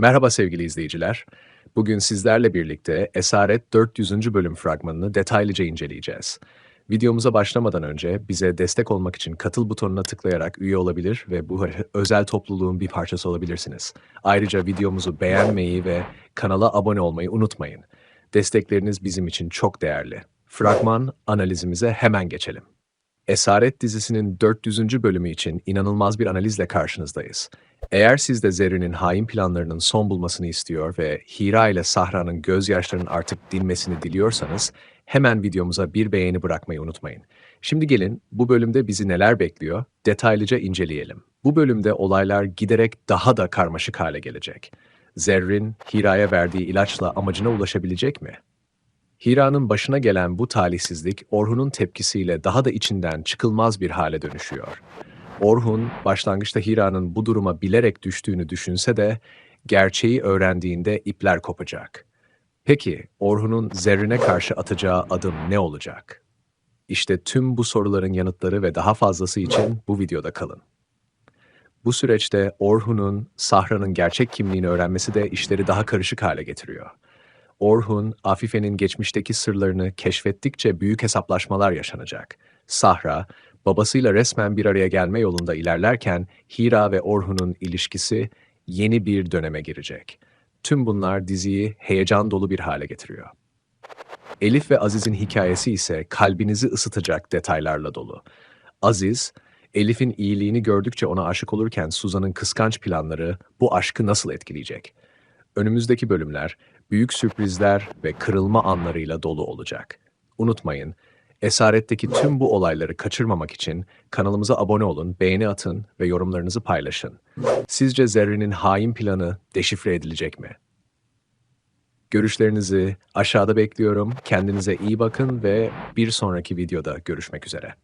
Merhaba sevgili izleyiciler. Bugün sizlerle birlikte Esaret 400. bölüm fragmanını detaylıca inceleyeceğiz. Videomuza başlamadan önce bize destek olmak için katıl butonuna tıklayarak üye olabilir ve bu özel topluluğun bir parçası olabilirsiniz. Ayrıca videomuzu beğenmeyi ve kanala abone olmayı unutmayın. Destekleriniz bizim için çok değerli. Fragman analizimize hemen geçelim. Esaret dizisinin 400. bölümü için inanılmaz bir analizle karşınızdayız. Eğer siz de Zerrin'in hain planlarının son bulmasını istiyor ve Hira ile Sahra'nın gözyaşlarının artık dinmesini diliyorsanız hemen videomuza bir beğeni bırakmayı unutmayın. Şimdi gelin bu bölümde bizi neler bekliyor detaylıca inceleyelim. Bu bölümde olaylar giderek daha da karmaşık hale gelecek. Zerrin, Hira'ya verdiği ilaçla amacına ulaşabilecek mi? Hira'nın başına gelen bu talihsizlik Orhun'un tepkisiyle daha da içinden çıkılmaz bir hale dönüşüyor. Orhun başlangıçta Hira'nın bu duruma bilerek düştüğünü düşünse de gerçeği öğrendiğinde ipler kopacak. Peki Orhun'un Zerrin'e karşı atacağı adım ne olacak? İşte tüm bu soruların yanıtları ve daha fazlası için bu videoda kalın. Bu süreçte Orhun'un Sahra'nın gerçek kimliğini öğrenmesi de işleri daha karışık hale getiriyor. Orhun, Afife'nin geçmişteki sırlarını keşfettikçe büyük hesaplaşmalar yaşanacak. Sahra, babasıyla resmen bir araya gelme yolunda ilerlerken Hira ve Orhun'un ilişkisi yeni bir döneme girecek. Tüm bunlar diziyi heyecan dolu bir hale getiriyor. Elif ve Aziz'in hikayesi ise kalbinizi ısıtacak detaylarla dolu. Aziz, Elif'in iyiliğini gördükçe ona aşık olurken Suzan'ın kıskanç planları bu aşkı nasıl etkileyecek? Önümüzdeki bölümler büyük sürprizler ve kırılma anlarıyla dolu olacak. Unutmayın, Esaret'teki tüm bu olayları kaçırmamak için kanalımıza abone olun, beğeni atın ve yorumlarınızı paylaşın. Sizce Zerrin'in hain planı deşifre edilecek mi? Görüşlerinizi aşağıda bekliyorum. Kendinize iyi bakın ve bir sonraki videoda görüşmek üzere.